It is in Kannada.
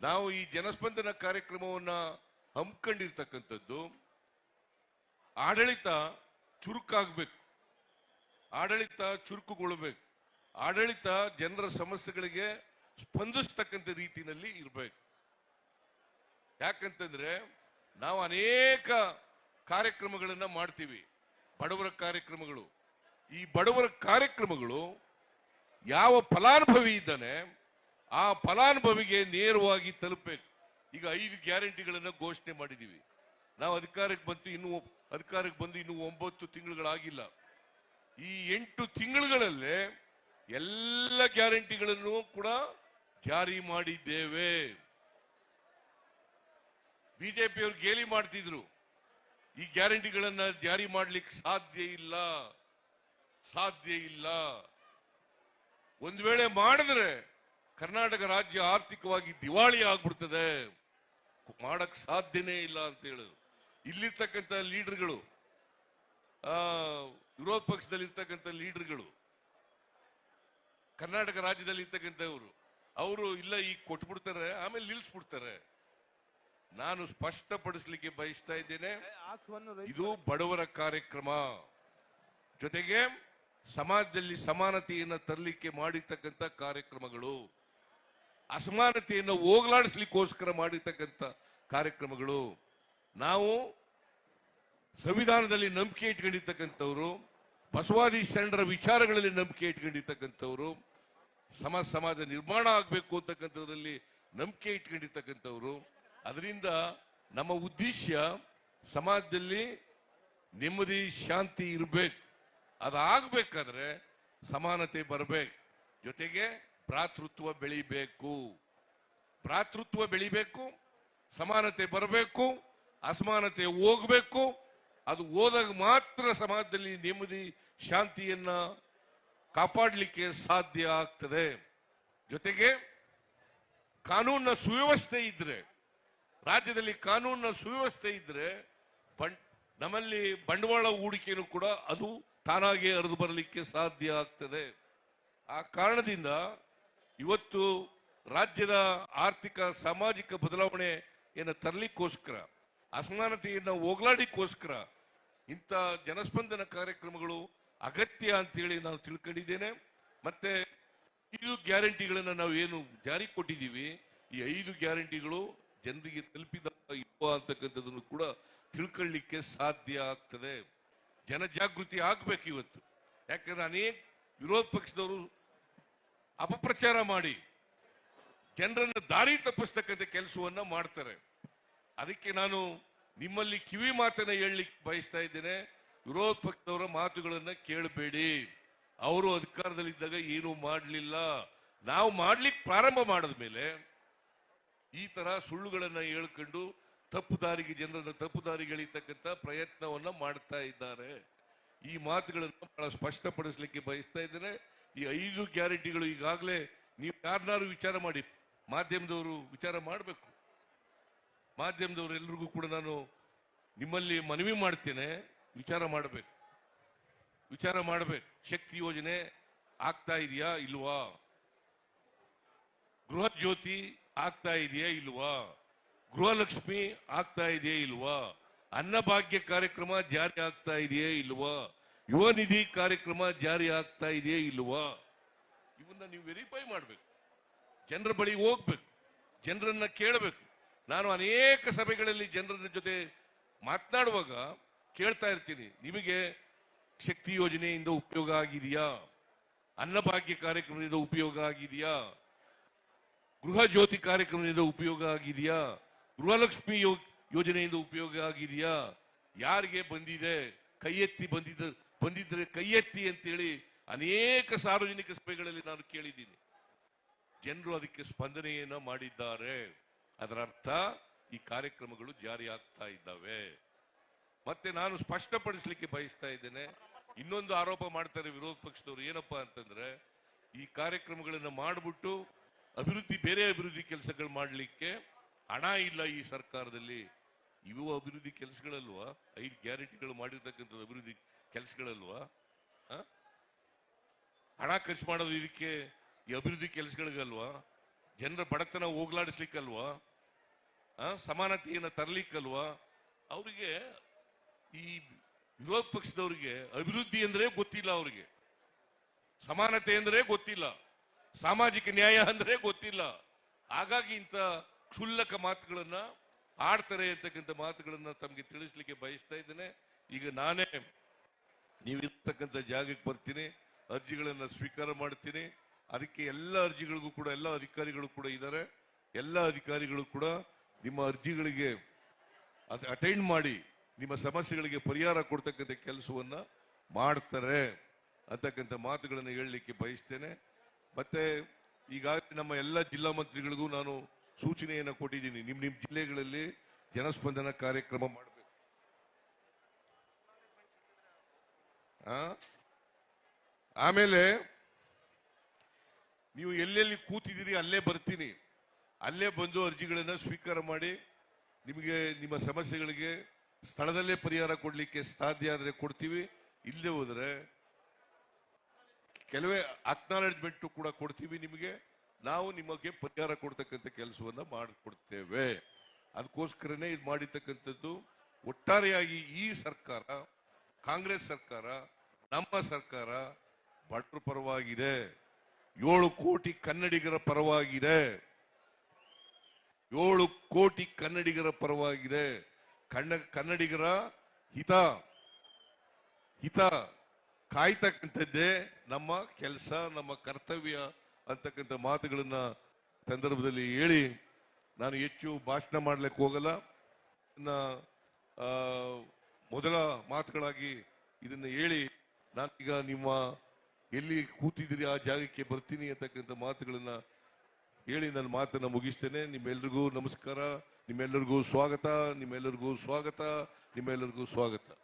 ನಾವು ಈ ಜನಸ್ಪಂದನ ಕಾರ್ಯಕ್ರಮವನ್ನ ಹಮ್ಮಿಕೊಂಡಿರ್ತಕ್ಕಂಥದ್ದು ಆಡಳಿತ ಚುರುಕಾಗಬೇಕು. ಆಡಳಿತ ಚುರುಕುಗೊಳ್ಬೇಕು. ಆಡಳಿತ ಜನರ ಸಮಸ್ಯೆಗಳಿಗೆ ಸ್ಪಂದಿಸ್ತಕ್ಕಂಥ ರೀತಿಯಲ್ಲಿ ಇರಬೇಕು. ಯಾಕಂತಂದ್ರೆ ನಾವು ಅನೇಕ ಕಾರ್ಯಕ್ರಮಗಳನ್ನ ಮಾಡ್ತೀವಿ. ಬಡವರ ಕಾರ್ಯಕ್ರಮಗಳು. ಈ ಬಡವರ ಕಾರ್ಯಕ್ರಮಗಳು ಯಾವ ಫಲಾನುಭವಿ ಇದ್ದಾನೆ ಆ ಫಲಾನುಭವಿಗೆ ನೇರವಾಗಿ ತಲುಪಬೇಕು. ಈಗ ಐದು ಗ್ಯಾರಂಟಿಗಳನ್ನ ಘೋಷಣೆ ಮಾಡಿದೀವಿ. ನಾವು ಅಧಿಕಾರಕ್ಕೆ ಬಂತು, ಇನ್ನು ಅಧಿಕಾರಕ್ಕೆ ಬಂದು ಇನ್ನು ಒಂಬತ್ತು ತಿಂಗಳುಗಳಾಗಿಲ್ಲ ಈ ಎಂಟು ತಿಂಗಳುಗಳಲ್ಲೇ ಎಲ್ಲ ಗ್ಯಾರಂಟಿಗಳನ್ನು ಕೂಡ ಜಾರಿ ಮಾಡಿದ್ದೇವೆ. ಬಿಜೆಪಿಯವರು ಗೇಲಿ ಮಾಡ್ತಿದ್ರು. ಈ ಗ್ಯಾರಂಟಿಗಳನ್ನ ಜಾರಿ ಮಾಡ್ಲಿಕ್ಕೆ ಸಾಧ್ಯ ಇಲ್ಲ. ಸಾಧ್ಯ ಇಲ್ಲ. ಒಂದ್ ವೇಳೆ ಮಾಡಿದ್ರೆ ಕರ್ನಾಟಕ ರಾಜ್ಯ ಆರ್ಥಿಕವಾಗಿ ದಿವಾಳಿ ಆಗ್ಬಿಡ್ತದೆ. ಮಾಡಕ್ ಸಾಧ್ಯನೇ ಇಲ್ಲ ಅಂತ ಹೇಳಿದ್ರು ಇಲ್ಲಿರ್ತಕ್ಕಂಥ ಲೀಡರ್ಗಳು ಆ ವಿರೋಧ ಪಕ್ಷದಲ್ಲಿ ಇರ್ತಕ್ಕಂಥ ಲೀಡರ್ಗಳು ಕರ್ನಾಟಕ ರಾಜ್ಯದಲ್ಲಿ ಇರ್ತಕ್ಕಂಥವ್ರು ಅವರು ಇಲ್ಲ ಈಗ ಕೊಟ್ಬಿಡ್ತಾರೆ ಆಮೇಲೆ ನಿಲ್ಲಿಸ್ಬಿಡ್ತಾರೆ ನಾನು ಸ್ಪಷ್ಟಪಡಿಸ್ಲಿಕ್ಕೆ ಬಯಸ್ತಾ ಇದ್ದೇನೆ ಇದು ಬಡವರ ಕಾರ್ಯಕ್ರಮ. ಜೊತೆಗೆ ಸಮಾಜದಲ್ಲಿ ಸಮಾನತೆಯನ್ನು ತರಲಿಕ್ಕೆ ಮಾಡಿರ್ತಕ್ಕಂಥ ಕಾರ್ಯಕ್ರಮಗಳು. ಅಸಮಾನತೆಯನ್ನು ಹೋಗಲಾಡಿಸ್ಲಿಕ್ಕೋಸ್ಕರ ಮಾಡಿರ್ತಕ್ಕಂಥ ಕಾರ್ಯಕ್ರಮಗಳು. ನಾವು ಸಂವಿಧಾನದಲ್ಲಿ ನಂಬಿಕೆ ಇಟ್ಕೊಂಡಿರ್ತಕ್ಕಂಥವ್ರು, ಬಸವಾದಿ ಶರಣರ ವಿಚಾರಗಳಲ್ಲಿ ನಂಬಿಕೆ ಇಟ್ಕೊಂಡಿರ್ತಕ್ಕಂಥವ್ರು ಸಮಾಜ ಸಮಾಜ ನಿರ್ಮಾಣ ಆಗಬೇಕು ಅಂತಕ್ಕಂಥದ್ರಲ್ಲಿ ನಂಬಿಕೆ ಇಟ್ಕೊಂಡಿರ್ತಕ್ಕಂಥವ್ರು. ಅದರಿಂದ ನಮ್ಮ ಉದ್ದೇಶ ಸಮಾಜದಲ್ಲಿ ನೆಮ್ಮದಿ, ಶಾಂತಿ ಇರಬೇಕು. ಅದಾಗಬೇಕಾದ್ರೆ ಸಮಾನತೆ ಬರಬೇಕು. ಜೊತೆಗೆ ಭ್ರಾತೃತ್ವ ಬೆಳಿಬೇಕು. ಭ್ರಾತೃತ್ವ ಬೆಳಿಬೇಕು, ಸಮಾನತೆ ಬರಬೇಕು, ಅಸಮಾನತೆ ಹೋಗಬೇಕು. ಅದು ಹೋದಾಗ ಮಾತ್ರ ಸಮಾಜದಲ್ಲಿ ನೆಮ್ಮದಿ, ಶಾಂತಿಯನ್ನ ಕಾಪಾಡಲಿಕ್ಕೆ ಸಾಧ್ಯ ಆಗ್ತದೆ. ಜೊತೆಗೆ ಕಾನೂನಿನ ಸುವ್ಯವಸ್ಥೆ ಇದ್ರೆ, ರಾಜ್ಯದಲ್ಲಿ ಕಾನೂನಿನ ಸುವ್ಯವಸ್ಥೆ ಇದ್ರೆ ನಮ್ಮಲ್ಲಿ ಬಂಡವಾಳ ಹೂಡಿಕೆನೂ ಕೂಡ ಅದು ತಾನಾಗೆ ಹರಿದು ಬರಲಿಕ್ಕೆ ಸಾಧ್ಯ ಆಗ್ತದೆ. ಆ ಕಾರಣದಿಂದ ಇವತ್ತು ರಾಜ್ಯದ ಆರ್ಥಿಕ, ಸಾಮಾಜಿಕ ಬದಲಾವಣೆಯನ್ನು ತರಲಿಕ್ಕೋಸ್ಕರ ಅಸಮಾನತೆಯನ್ನು ಹೋಗ್ಲಾಡಿಕ್ಕೋಸ್ಕರ ಇಂಥ ಜನಸ್ಪಂದನ ಕಾರ್ಯಕ್ರಮಗಳು ಅಗತ್ಯ ಅಂತೇಳಿ ನಾನು ತಿಳ್ಕೊಂಡಿದ್ದೇನೆ. ಮತ್ತೆ ಐದು ಗ್ಯಾರಂಟಿಗಳನ್ನು ನಾವು ಏನು ಜಾರಿ ಕೊಟ್ಟಿದ್ದೀವಿ. ಈ ಐದು ಗ್ಯಾರಂಟಿಗಳು ಜನರಿಗೆ ತಲುಪಿದ ಇಲ್ವಾ ಅಂತಕ್ಕಂಥದ್ದನ್ನು ಕೂಡ ತಿಳ್ಕೊಳ್ಳಿಕ್ಕೆ ಸಾಧ್ಯ ಆಗ್ತದೆ. ಜನಜಾಗೃತಿ ಆಗ್ಬೇಕು ಇವತ್ತು. ಯಾಕಂದ್ರೆ ಅನೇಕ ವಿರೋಧ ಪಕ್ಷದವರು ಅಪಪ್ರಚಾರ ಮಾಡಿ. ಜನರನ್ನು ದಾರಿ ತಪ್ಪಿಸ್ತಕ್ಕಂಥ ಕೆಲಸವನ್ನ ಮಾಡ್ತಾರೆ. ಅದಕ್ಕೆ ನಾನು ನಿಮ್ಮಲ್ಲಿ ಕಿವಿ ಮಾತನ್ನ ಹೇಳಲಿಕ್ಕೆ ಬಯಸ್ತಾ ಇದ್ದೇನೆ. ವಿರೋಧ ಪಕ್ಷದವರ ಮಾತುಗಳನ್ನ ಕೇಳಬೇಡಿ. ಅವರು ಅಧಿಕಾರದಲ್ಲಿದ್ದಾಗ ಏನು ಮಾಡಲಿಲ್ಲ. ನಾವು ಮಾಡ್ಲಿಕ್ಕೆ ಪ್ರಾರಂಭ ಮಾಡಿದ ಮೇಲೆ ಈ ತರ ಸುಳ್ಳುಗಳನ್ನ ಹೇಳ್ಕೊಂಡು ತಪ್ಪು ದಾರಿಗೆ ಜನರನ್ನು ತಪ್ಪು ದಾರಿಗೆ ಎಳಿತಕ್ಕಂಥ ಪ್ರಯತ್ನವನ್ನ ಮಾಡ್ತಾ ಇದ್ದಾರೆ. ಈ ಮಾತುಗಳನ್ನು ಬಹಳ ಸ್ಪಷ್ಟಪಡಿಸಲಿಕ್ಕೆ ಬಯಸ್ತಾ ಇದ್ದೇನೆ. ಈ ಐದು ಗ್ಯಾರಂಟಿಗಳು ಈಗಾಗಲೇ ನೀವು ಯಾರನ್ನಾರು ವಿಚಾರ ಮಾಡಿ ಮಾಧ್ಯಮದವರು ವಿಚಾರ ಮಾಡಬೇಕು. ಮಾಧ್ಯಮದವರು ಎಲ್ರಿಗೂ ಕೂಡ ನಾನು ನಿಮ್ಮಲ್ಲಿ ಮನವಿ ಮಾಡ್ತೇನೆ, ವಿಚಾರ ಮಾಡಬೇಕು. ವಿಚಾರ ಮಾಡಬೇಕು. ಶಕ್ತಿ ಯೋಜನೆ ಆಗ್ತಾ ಇದೆಯಾ ಇಲ್ವಾ? ಗೃಹ ಜ್ಯೋತಿ ಆಗ್ತಾ ಇದೆಯಾ ಇಲ್ವಾ? ಗೃಹಲಕ್ಷ್ಮಿ ಆಗ್ತಾ ಇದೆಯಾ ಇಲ್ವಾ? ಅನ್ನಭಾಗ್ಯ ಕಾರ್ಯಕ್ರಮ ಜಾರಿ ಆಗ್ತಾ ಇದೆಯಾ ಇಲ್ವಾ? ಯುವ ನಿಧಿ ಕಾರ್ಯಕ್ರಮ ಜಾರಿ ಆಗ್ತಾ ಇದೆಯೇ ಇಲ್ವಾ? ಇವನ್ನ ನೀವು ವೆರಿಫೈ ಮಾಡಬೇಕು. ಜನರ ಬಳಿ ಹೋಗ್ಬೇಕು. ಜನರನ್ನ ಕೇಳಬೇಕು. ನಾನು ಅನೇಕ ಸಭೆಗಳಲ್ಲಿ ಜನರ ಜೊತೆ ಮಾತನಾಡುವಾಗ ಕೇಳ್ತಾ ಇರ್ತೀನಿ. ನಿಮಗೆ ಶಕ್ತಿ ಯೋಜನೆಯಿಂದ ಉಪಯೋಗ ಆಗಿದೆಯಾ? ಅನ್ನಭಾಗ್ಯ ಕಾರ್ಯಕ್ರಮದಿಂದ ಉಪಯೋಗ ಆಗಿದೆಯಾ? ಗೃಹ ಜ್ಯೋತಿ ಕಾರ್ಯಕ್ರಮದಿಂದ ಉಪಯೋಗ ಆಗಿದೆಯಾ? ಗೃಹಲಕ್ಷ್ಮಿ ಯೋಜನೆಯಿಂದ ಉಪಯೋಗ ಆಗಿದೆಯಾ? ಯಾರಿಗೆ ಬಂದಿದೆ? ಕೈ ಎತ್ತಿ ಬಂದಿದ್ದ ಬಂದಿದ್ರೆ ಕೈ ಎತ್ತಿ ಅಂತೇಳಿ ಅನೇಕ ಸಾರ್ವಜನಿಕ ಸಭೆಗಳಲ್ಲಿ ನಾನು ಕೇಳಿದ್ದೀನಿ. ಜನರು ಅದಕ್ಕೆ ಸ್ಪಂದನೆಯನ್ನ ಮಾಡಿದ್ದಾರೆ. ಅದರ ಅರ್ಥ ಈ ಕಾರ್ಯಕ್ರಮಗಳು ಜಾರಿ ಆಗ್ತಾ ಇದ್ದಾವೆ. ಮತ್ತೆ ನಾನು ಸ್ಪಷ್ಟಪಡಿಸ್ಲಿಕ್ಕೆ ಬಯಸ್ತಾ ಇದ್ದೇನೆ, ಇನ್ನೊಂದು ಆರೋಪ ಮಾಡ್ತಾರೆ ವಿರೋಧ ಪಕ್ಷದವರು ಏನಪ್ಪಾ ಅಂತಂದ್ರೆ, ಈ ಕಾರ್ಯಕ್ರಮಗಳನ್ನು ಮಾಡಿಬಿಟ್ಟು ಅಭಿವೃದ್ಧಿ, ಬೇರೆ ಅಭಿವೃದ್ಧಿ ಕೆಲಸಗಳು ಮಾಡಲಿಕ್ಕೆ ಹಣ ಇಲ್ಲ ಈ ಸರ್ಕಾರದಲ್ಲಿ. ಇವು ಅಭಿವೃದ್ಧಿ ಕೆಲಸಗಳಲ್ವಾ? ಐದು ಗ್ಯಾರಂಟಿಗಳು ಮಾಡಿರ್ತಕ್ಕಂಥದ್ದು ಅಭಿವೃದ್ಧಿ ಕೆಲಸಗಳಲ್ವಾ? ಹಣ ಖರ್ಚು ಮಾಡೋದು ಇದಕ್ಕೆ ಈ ಅಭಿವೃದ್ಧಿ ಕೆಲಸಗಳಿಗಲ್ವಾ? ಜನರ ಬಡತನ ಹೋಗ್ಲಾಡಿಸ್ಲಿಕ್ಕಲ್ವಾ? ಸಮಾನತೆಯನ್ನು ತರಲಿಕ್ಕಲ್ವಾ? ಅವರಿಗೆ ಈ ವಿರೋಧ ಪಕ್ಷದವರಿಗೆ ಅಭಿವೃದ್ಧಿ ಅಂದ್ರೆ ಗೊತ್ತಿಲ್ಲ ಅವರಿಗೆ. ಸಮಾನತೆ ಅಂದ್ರೆ ಗೊತ್ತಿಲ್ಲ. ಸಾಮಾಜಿಕ ನ್ಯಾಯ ಅಂದ್ರೆ ಗೊತ್ತಿಲ್ಲ. ಹಾಗಾಗಿ ಇಂಥ ಕ್ಷುಲ್ಲಕ ಮಾತುಗಳನ್ನ ಆಡ್ತಾರೆ ಅಂತಕ್ಕಂಥ ಮಾತುಗಳನ್ನ ತಮಗೆ ತಿಳಿಸ್ಲಿಕ್ಕೆ ಬಯಸ್ತಾ ಇದ್ದೇನೆ. ಈಗ ನಾನೇ ನೀವಿರ್ತಕ್ಕಂಥ ಜಾಗಕ್ಕೆ ಬರ್ತೀನಿ, ಅರ್ಜಿಗಳನ್ನು ಸ್ವೀಕಾರ ಮಾಡ್ತೀನಿ. ಅದಕ್ಕೆ ಎಲ್ಲ ಅರ್ಜಿಗಳಿಗೂ ಕೂಡ, ಎಲ್ಲ ಅಧಿಕಾರಿಗಳು ಕೂಡ ಇದ್ದಾರೆ ಎಲ್ಲ ಅಧಿಕಾರಿಗಳು ಕೂಡ ನಿಮ್ಮ ಅರ್ಜಿಗಳಿಗೆ ಅಟೆಂಡ್ ಮಾಡಿ, ನಿಮ್ಮ ಸಮಸ್ಯೆಗಳಿಗೆ ಪರಿಹಾರ ಕೊಡ್ತಕ್ಕಂಥ ಕೆಲಸವನ್ನ ಮಾಡ್ತಾರೆ ಅಂತಕ್ಕಂಥ ಮಾತುಗಳನ್ನು ಹೇಳಲಿಕ್ಕೆ ಬಯಸ್ತೇನೆ. ಮತ್ತೆ ಈಗಾಗಲೇ ನಮ್ಮ ಎಲ್ಲ ಜಿಲ್ಲಾ ಮಂತ್ರಿಗಳಿಗೂ ನಾನು ಸೂಚನೆಯನ್ನು ಕೊಟ್ಟಿದ್ದೀನಿ. ನಿಮ್ಮ ನಿಮ್ಮ ಜಿಲ್ಲೆಗಳಲ್ಲಿ ಜನಸ್ಪಂದನ ಕಾರ್ಯಕ್ರಮ ಮಾಡಬೇಕು. ಆಮೇಲೆ ನೀವು ಎಲ್ಲೆಲ್ಲಿ ಕೂತಿದ್ದೀರಿ ಅಲ್ಲೇ ಬರ್ತೀನಿ. ಅಲ್ಲೇ ಬಂದು ಅರ್ಜಿಗಳನ್ನ ಸ್ವೀಕಾರ ಮಾಡಿ ನಿಮಗೆ ನಿಮ್ಮ ಸಮಸ್ಯೆಗಳಿಗೆ ಸ್ಥಳದಲ್ಲೇ ಪರಿಹಾರ ಕೊಡಲಿಕ್ಕೆ ಸಾಧ್ಯ ಆದರೆ ಕೊಡ್ತೀವಿ. ಇಲ್ಲೇ ಹೋದ್ರೆ ಕೆಲವೇ ಅಕ್ನಾಲೆಜ್ಮೆಂಟ್ ಕೂಡ ಕೊಡ್ತೀವಿ ನಿಮಗೆ. ನಾವು ನಿಮಗೆ ಪರಿಹಾರ ಕೊಡ್ತಕ್ಕಂಥ ಕೆಲಸವನ್ನ ಮಾಡಿಕೊಡ್ತೇವೆ. ಅದಕ್ಕೋಸ್ಕರನೇ ಇದು ಮಾಡಿರ್ತಕ್ಕಂಥದ್ದು ಒಟ್ಟಾರೆಯಾಗಿ ಈ ಸರ್ಕಾರ ಕಾಂಗ್ರೆಸ್ ಸರ್ಕಾರ, ನಮ್ಮ ಸರ್ಕಾರ ಭಟ್ರ ಪರವಾಗಿದೆ. ಏಳು ಕೋಟಿ ಕನ್ನಡಿಗರ ಪರವಾಗಿದೆ. ಏಳು ಕೋಟಿ ಕನ್ನಡಿಗರ ಪರವಾಗಿದೆ. ಕಣ್ಣ, ಕನ್ನಡಿಗರ ಹಿತ ಹಿತ ಕಾಯ್ತಕ್ಕಂಥದ್ದೇ ನಮ್ಮ ಕೆಲಸ, ನಮ್ಮ ಕರ್ತವ್ಯ ಅಂತಕ್ಕಂಥ ಮಾತುಗಳನ್ನ ಸಂದರ್ಭದಲ್ಲಿ ಹೇಳಿ ನಾನು ಹೆಚ್ಚು ಭಾಷಣ ಮಾಡ್ಲಿಕ್ಕೆ ಹೋಗಲ್ಲ. ಮೊದಲ ಮಾತುಗಳಾಗಿ ಇದನ್ನ ಹೇಳಿ ನಾನೀಗ ನಿಮ್ಮ ಎಲ್ಲಿ ಕೂತಿದ್ದೀರಿ ಆ ಜಾಗಕ್ಕೆ ಬರ್ತೀನಿ ಅಂತಕ್ಕಂಥ ಮಾತುಗಳನ್ನ ಹೇಳಿ ನನ್ನ ಮಾತನ್ನ ಮುಗಿಸ್ತೇನೆ. ನಿಮ್ಮೆಲ್ರಿಗೂ ನಮಸ್ಕಾರ. ನಿಮ್ಮೆಲ್ಲರಿಗೂ ಸ್ವಾಗತ. ನಿಮ್ಮೆಲ್ಲರಿಗೂ ಸ್ವಾಗತ. ನಿಮ್ಮೆಲ್ಲರಿಗೂ ಸ್ವಾಗತ.